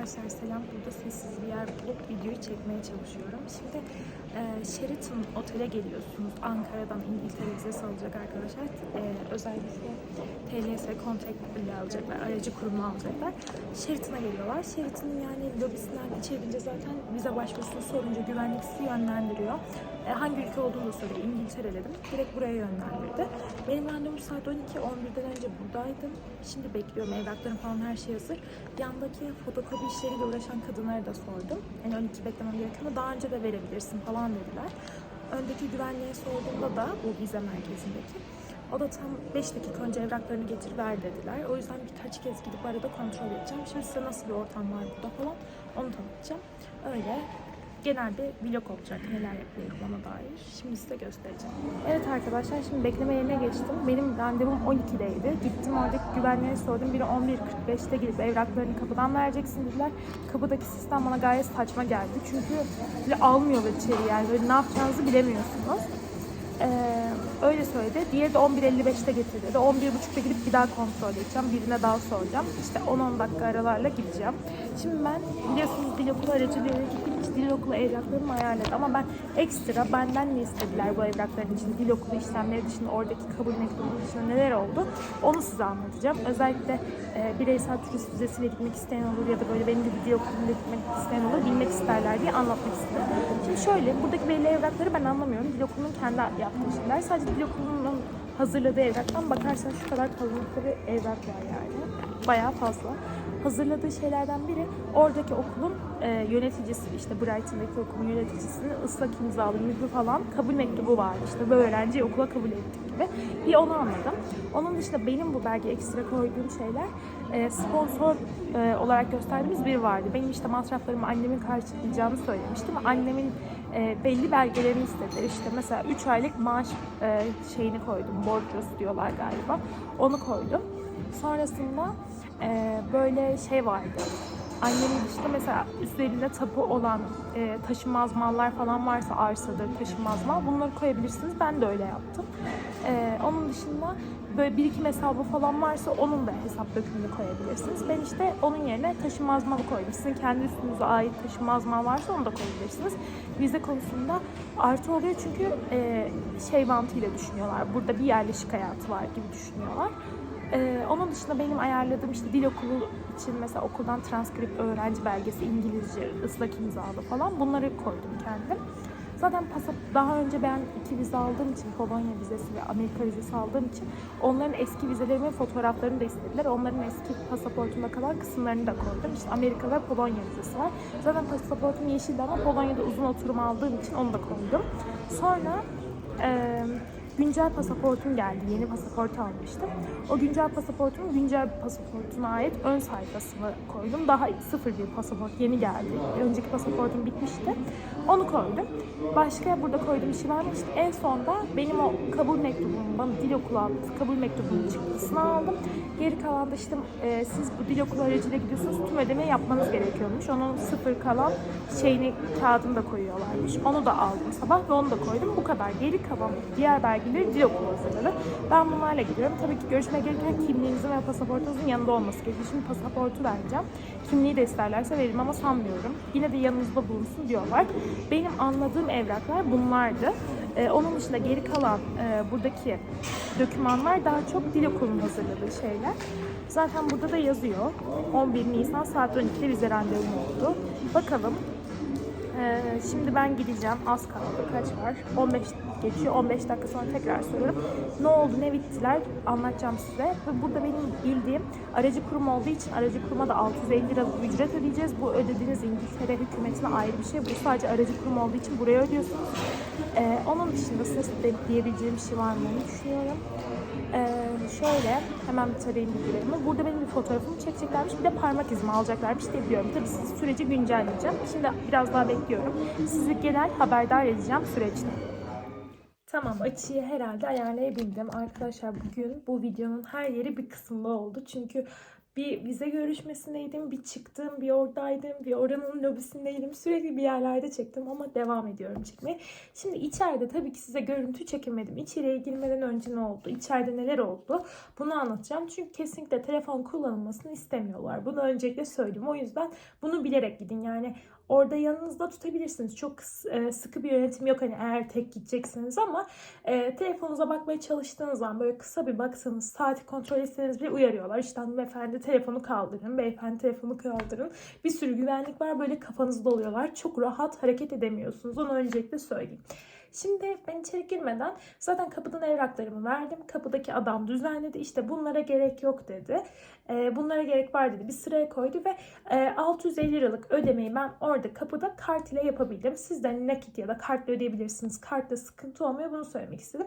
Arkadaşlar selam. Burada sessiz bir yer bulup videoyu çekmeye çalışıyorum. Şimdi e, Sheraton Otel'e geliyorsunuz. Ankara'dan İngiltere vizesi alacak arkadaşlar. E, özellikle TLS Contact bile alacaklar. Aracı kurumunu alacaklar. Sheraton'a geliyorlar. Sheraton'ın yani lobisinden içeri girince zaten vize başvurusunu sorunca güvenlik sizi yönlendiriyor. E, hangi ülke olduğunu da söyledi. İngiltere dedim. Direkt buraya yönlendirdi. Benim randevum saat 12. 11'den önce buradaydım. Şimdi bekliyorum. Evraklarım falan her şey hazır. Yandaki fotokopi işleriyle uğraşan kadınlara da sordum. Yani 12 beklemem gerekiyor ama daha önce de verebilirsin falan dediler. Öndeki güvenliğe sorduğumda da bu vize merkezindeki o da tam 5 dakika önce evraklarını getir ver dediler. O yüzden birkaç kez gidip arada kontrol edeceğim. Şimdi size nasıl bir ortam var burada falan onu tanıtacağım. Öyle genel bir vlog olacak neler yapıyorum bana dair. Şimdi size göstereceğim. Evet arkadaşlar şimdi bekleme yerine geçtim. Benim randevum 12'deydi. Gittim oradaki güvenliğe sordum. Biri 11.45'te gidip evraklarını kapıdan vereceksin dediler. Kapıdaki sistem bana gayet saçma geldi. Çünkü böyle almıyorlar içeri yani. Böyle ne yapacağınızı bilemiyorsunuz. Ee, öyle söyledi. Diğeri de 11.55'te getir dedi. 11.30'da gidip bir daha kontrol edeceğim. Birine daha soracağım. İşte 10-10 dakika aralarla gideceğim. Şimdi ben biliyorsunuz dil okulu aracılığıyla gittiğim için dil okulu evraklarımı ayarladım. Ama ben ekstra benden ne istediler bu evrakların için? Dil okulu işlemleri dışında oradaki kabul mektubu dışında neler oldu? Onu size anlatacağım. Özellikle e, bireysel turist vizesiyle gitmek isteyen olur ya da böyle benim gibi dil okuluyla gitmek isteyen olur bilmek isterler diye anlatmak istedim. Şimdi şöyle buradaki belli evrakları ben anlamıyorum. Dil okulunun kendi yaptığı şeyler. Sadece dil okulunun hazırladığı evraktan bakarsan şu kadar kalınlıkta bir evrak var yani. Bayağı fazla. Hazırladığı şeylerden biri oradaki okulun e, yöneticisi işte Brighton'daki okulun yöneticisinin ıslak imzalı mührü falan kabul mektubu var. İşte bu öğrenciyi okula kabul ettik gibi. Bir onu anladım. Onun dışında benim bu belge ekstra koyduğum şeyler e, sponsor e, olarak gösterdiğimiz biri vardı. Benim işte masraflarımı annemin karşılayacağını söylemiştim. Annemin e, belli belgelerini istediler. İşte mesela 3 aylık maaş şeyini koydum. Borcos diyorlar galiba. Onu koydum. Sonrasında böyle şey vardı. Annemin dışında mesela üzerinde tapu olan e, taşınmaz mallar falan varsa arsadır, taşınmaz mal bunları koyabilirsiniz. Ben de öyle yaptım. E, onun dışında böyle birikim hesabı falan varsa onun da hesap dökümünü koyabilirsiniz. Ben işte onun yerine taşınmaz malı koydum. Sizin kendi üstünüze ait taşınmaz mal varsa onu da koyabilirsiniz. Vize konusunda artı oluyor çünkü e, şey mantığıyla düşünüyorlar. Burada bir yerleşik hayatı var gibi düşünüyorlar. Ee, onun dışında benim ayarladığım işte dil okulu için mesela okuldan transkript öğrenci belgesi İngilizce ıslak imzalı falan bunları koydum kendim. Zaten pasap daha önce ben iki vize aldığım için Polonya vizesi ve Amerika vizesi aldığım için onların eski vizelerimin fotoğraflarını da istediler. Onların eski pasaportunda kalan kısımlarını da koydum. İşte Amerika ve Polonya vizesi var. Zaten pasaportum yeşildi ama Polonya'da uzun oturum aldığım için onu da koydum. Sonra eee güncel pasaportum geldi. Yeni pasaport almıştım. O güncel pasaportumun güncel pasaportuna ait ön sayfasını koydum. Daha sıfır bir pasaport yeni geldi. Önceki pasaportum bitmişti. Onu koydum. Başka burada koyduğum şey var mı? İşte en sonda benim o kabul mektubumu, bana dil okulu attığı kabul mektubunun çıktısını aldım. Geri kalan da işte e, siz bu dil okulu aracıyla gidiyorsunuz. Tüm ödemeyi yapmanız gerekiyormuş. Onun sıfır kalan şeyini kağıdını da koyuyorlarmış. Onu da aldım sabah ve onu da koydum. Bu kadar. Geri kalan diğer belgeleri dil okulu hazırladı. Ben bunlarla gidiyorum. Tabii ki görüşmeye gelirken kimliğinizin ve pasaportunuzun yanında olması gerekiyor. Şimdi pasaportu vereceğim. Kimliği de isterlerse veririm ama sanmıyorum. Yine de yanınızda bulunsun diyorlar. Benim anladığım evraklar bunlardı. Ee, onun dışında geri kalan e, buradaki dokümanlar daha çok dil okulunun hazırladığı şeyler. Zaten burada da yazıyor. 11 Nisan saat 12'de vize randevum oldu. Bakalım ee, şimdi ben gideceğim. Az kaldı. Kaç var? 15 geçiyor. 15 dakika sonra tekrar soruyorum. Ne oldu, ne bittiler anlatacağım size. Ve burada benim bildiğim aracı kurum olduğu için aracı kuruma da 650 lira ücret ödeyeceğiz. Bu ödediğiniz İngiltere hükümetine ayrı bir şey. Bu sadece aracı kurum olduğu için buraya ödüyorsunuz. Ee, onun dışında size de diyebileceğim bir şey var mı onu düşünüyorum. Ee, şöyle hemen bir tarayayım bilgilerimi. Burada benim bir fotoğrafımı çekeceklermiş. Bir de parmak izimi alacaklarmış diye biliyorum. Tabii siz süreci güncelleyeceğim. Şimdi biraz daha bekliyorum. Sizi genel haberdar edeceğim süreçte. Tamam açıyı herhalde ayarlayabildim. Arkadaşlar bugün bu videonun her yeri bir kısımda oldu. Çünkü Bir vize görüşmesindeydim, bir çıktım, bir oradaydım, bir oranın lobisindeydim. Sürekli bir yerlerde çektim ama devam ediyorum çekmeye. Şimdi içeride tabii ki size görüntü çekemedim. İçeriye girmeden önce ne oldu? İçeride neler oldu? Bunu anlatacağım. Çünkü kesinlikle telefon kullanılmasını istemiyorlar. Bunu öncelikle söyleyeyim. O yüzden bunu bilerek gidin. Yani orada yanınızda tutabilirsiniz. Çok e, sıkı bir yönetim yok hani eğer tek gideceksiniz ama e, telefonunuza bakmaya çalıştığınız zaman böyle kısa bir baksanız saati kontrol etseniz bile uyarıyorlar. İşte hanımefendi telefonu kaldırın, beyefendi telefonu kaldırın. Bir sürü güvenlik var böyle kafanızda oluyorlar. Çok rahat hareket edemiyorsunuz. Onu öncelikle söyleyeyim. Şimdi ben içeri girmeden zaten kapıdan evraklarımı verdim. Kapıdaki adam düzenledi. İşte bunlara gerek yok dedi. E, bunlara gerek var dedi. Bir sıraya koydu ve e, 650 liralık ödemeyi ben orada kapıda kart ile yapabildim. Siz de nakit ya da kartla ödeyebilirsiniz. Kartla sıkıntı olmuyor. Bunu söylemek istedim.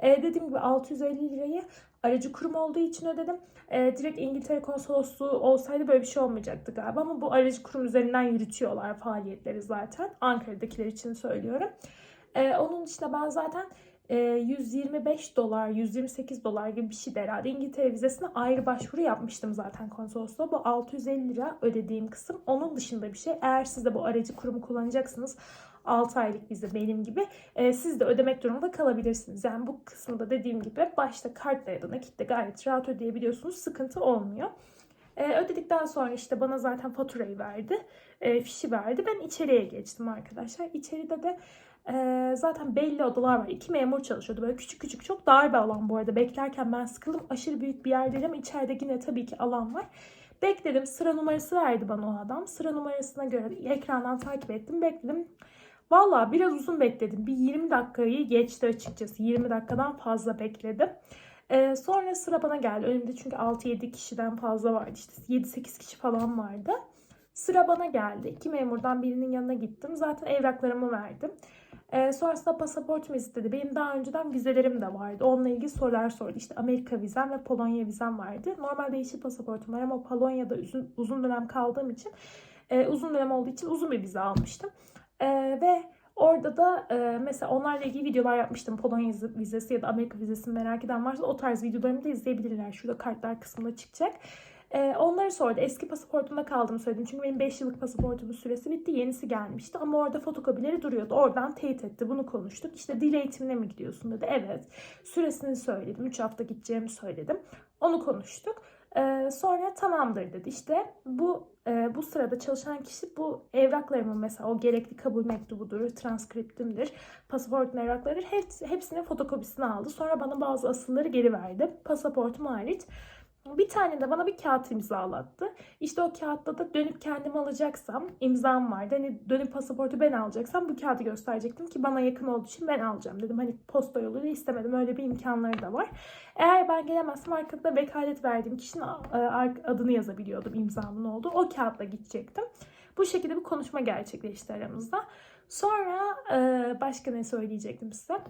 E, dediğim gibi 650 lirayı aracı kurum olduğu için ödedim. E, direkt İngiltere konsolosluğu olsaydı böyle bir şey olmayacaktı galiba ama bu aracı kurum üzerinden yürütüyorlar faaliyetleri zaten. Ankara'dakiler için söylüyorum. Ee, onun dışında ben zaten e, 125 dolar, 128 dolar gibi bir şey herhalde İngiltere vizesine ayrı başvuru yapmıştım zaten konsolosluğa. Bu 650 lira ödediğim kısım. Onun dışında bir şey. Eğer siz de bu aracı kurumu kullanacaksınız 6 aylık vize benim gibi e, siz de ödemek durumunda kalabilirsiniz. Yani bu kısmında dediğim gibi başta kartla ya da nakitle gayet rahat ödeyebiliyorsunuz. Sıkıntı olmuyor. E, ödedikten sonra işte bana zaten faturayı verdi. E, fişi verdi. Ben içeriye geçtim arkadaşlar. İçeride de ee, zaten belli odalar var. İki memur çalışıyordu. Böyle küçük küçük çok dar bir alan bu arada. Beklerken ben sıkıldım. Aşırı büyük bir yer değil ama içeride yine tabii ki alan var. Bekledim. Sıra numarası verdi bana o adam. Sıra numarasına göre ekrandan takip ettim. Bekledim. Valla biraz uzun bekledim. Bir 20 dakikayı geçti açıkçası. 20 dakikadan fazla bekledim. Ee, sonra sıra bana geldi. Önümde çünkü 6-7 kişiden fazla vardı. İşte 7-8 kişi falan vardı. Sıra bana geldi. İki memurdan birinin yanına gittim. Zaten evraklarımı verdim. E, sonrasında pasaportumu istedi. Benim daha önceden vizelerim de vardı. Onunla ilgili sorular sordu. İşte Amerika vizem ve Polonya vizem vardı. Normalde yeşil pasaportum var ama Polonya'da uzun, uzun dönem kaldığım için e, uzun dönem olduğu için uzun bir vize almıştım. E, ve Orada da e, mesela onlarla ilgili videolar yapmıştım. Polonya vizesi ya da Amerika vizesini merak eden varsa o tarz videolarımı da izleyebilirler. Şurada kartlar kısmında çıkacak. Ee, onları sordu. Eski pasaportumda kaldığımı söyledim. Çünkü benim 5 yıllık pasaportumun süresi bitti. Yenisi gelmişti. Ama orada fotokopileri duruyordu. Oradan teyit etti. Bunu konuştuk. İşte dil eğitimine mi gidiyorsun dedi. Evet. Süresini söyledim. 3 hafta gideceğimi söyledim. Onu konuştuk. Ee, sonra tamamdır dedi. İşte bu e, bu sırada çalışan kişi bu evraklarımın mesela o gerekli kabul mektubudur, transkriptimdir, pasaportun evrakları hepsi, hepsinin fotokopisini aldı. Sonra bana bazı asılları geri verdi. Pasaportum hariç. Bir tane de bana bir kağıt imzalattı. İşte o kağıtta da dönüp kendim alacaksam imzam vardı. Hani dönüp pasaportu ben alacaksam bu kağıdı gösterecektim ki bana yakın olduğu için ben alacağım dedim. Hani posta yoluyla istemedim. Öyle bir imkanları da var. Eğer ben gelemezsem arkada vekalet verdiğim kişinin e, adını yazabiliyordum imzamın olduğu. O kağıtla gidecektim. Bu şekilde bir konuşma gerçekleşti aramızda. Sonra e, başka ne söyleyecektim size?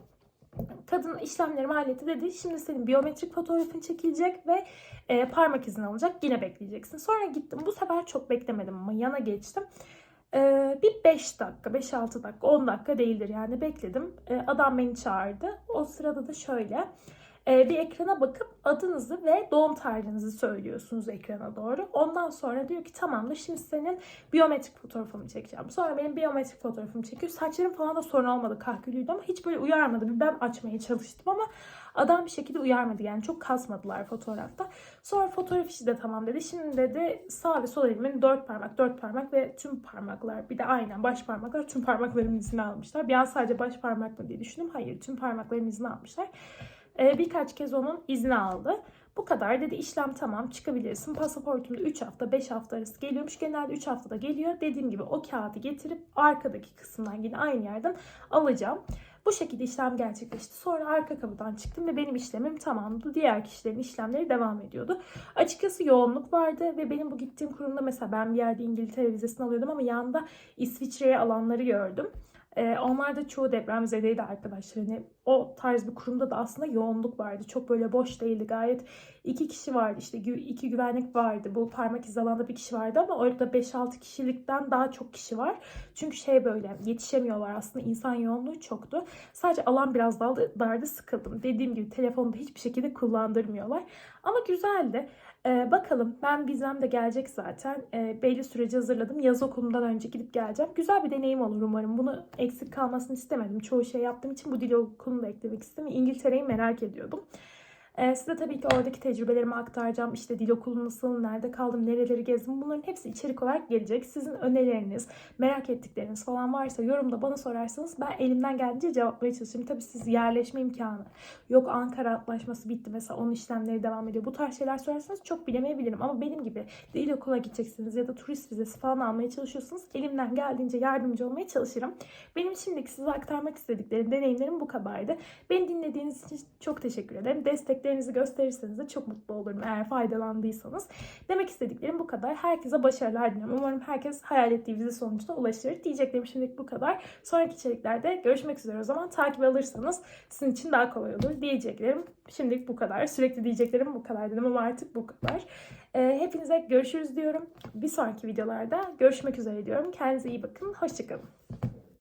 Kadın işlemlerimi halletti dedi. Şimdi senin biyometrik fotoğrafın çekilecek ve e, parmak izin alacak. Yine bekleyeceksin. Sonra gittim. Bu sefer çok beklemedim ama yana geçtim. E, bir 5 dakika, 5-6 dakika, 10 dakika değildir yani bekledim. E, adam beni çağırdı. O sırada da şöyle bir ekrana bakıp adınızı ve doğum tarihinizi söylüyorsunuz ekrana doğru. Ondan sonra diyor ki tamam da şimdi senin biyometrik fotoğrafımı çekeceğim. Sonra benim biyometrik fotoğrafımı çekiyor. Saçlarım falan da sorun olmadı kahkülüydü ama hiç böyle uyarmadı. Ben açmaya çalıştım ama adam bir şekilde uyarmadı. Yani çok kasmadılar fotoğrafta. Sonra fotoğraf işi de tamam dedi. Şimdi dedi sağ ve sol elimin dört parmak, dört parmak ve tüm parmaklar. Bir de aynen baş parmaklar tüm parmaklarımın izini almışlar. Bir an sadece baş parmak mı diye düşündüm. Hayır tüm parmaklarımın izini almışlar. Ee, birkaç kez onun izni aldı. Bu kadar dedi işlem tamam çıkabilirsin. Pasaportumda 3 hafta 5 hafta arası geliyormuş. Genelde 3 haftada geliyor. Dediğim gibi o kağıdı getirip arkadaki kısımdan yine aynı yerden alacağım. Bu şekilde işlem gerçekleşti. Sonra arka kapıdan çıktım ve benim işlemim tamamdı. Diğer kişilerin işlemleri devam ediyordu. Açıkçası yoğunluk vardı ve benim bu gittiğim kurumda mesela ben bir yerde İngiltere vizesini alıyordum ama yanında İsviçre'ye alanları gördüm. Ee, onlar da çoğu depremzedeydi arkadaşlar. Hani o tarz bir kurumda da aslında yoğunluk vardı. Çok böyle boş değildi. Gayet iki kişi vardı işte iki güvenlik vardı. Bu parmak izi alanda bir kişi vardı ama orada 5-6 kişilikten daha çok kişi var. Çünkü şey böyle yetişemiyorlar aslında insan yoğunluğu çoktu. Sadece alan biraz daha dardı sıkıldım. Dediğim gibi telefonda hiçbir şekilde kullandırmıyorlar. Ama güzeldi. Ee, bakalım ben vizem de gelecek zaten. Ee, belli süreci hazırladım. Yaz okulundan önce gidip geleceğim. Güzel bir deneyim olur umarım. Bunu eksik kalmasını istemedim. Çoğu şey yaptığım için bu dil okulunu da eklemek istedim. İngiltere'yi merak ediyordum. Ee, size tabii ki oradaki tecrübelerimi aktaracağım. İşte dil okulu nasıl, nerede kaldım, nereleri gezdim. Bunların hepsi içerik olarak gelecek. Sizin önerileriniz, merak ettikleriniz falan varsa yorumda bana sorarsanız ben elimden geldiğince cevaplamaya çalışırım. Tabii siz yerleşme imkanı, yok Ankara Antlaşması bitti mesela onun işlemleri devam ediyor. Bu tarz şeyler sorarsanız çok bilemeyebilirim. Ama benim gibi dil okuluna gideceksiniz ya da turist vizesi falan almaya çalışıyorsanız elimden geldiğince yardımcı olmaya çalışırım. Benim şimdiki size aktarmak istediklerim, deneyimlerim bu kadardı. Beni dinlediğiniz için çok teşekkür ederim. Desteklerinizi gösterirseniz de çok mutlu olurum eğer faydalandıysanız. Demek istediklerim bu kadar. Herkese başarılar diliyorum. Umarım herkes hayal ettiği vize sonucuna ulaşır. Diyeceklerim şimdilik bu kadar. Sonraki içeriklerde görüşmek üzere o zaman. Takip alırsanız sizin için daha kolay olur. Diyeceklerim şimdilik bu kadar. Sürekli diyeceklerim bu kadar dedim ama artık bu kadar. Ee, hepinize görüşürüz diyorum. Bir sonraki videolarda görüşmek üzere diyorum. Kendinize iyi bakın. Hoşçakalın.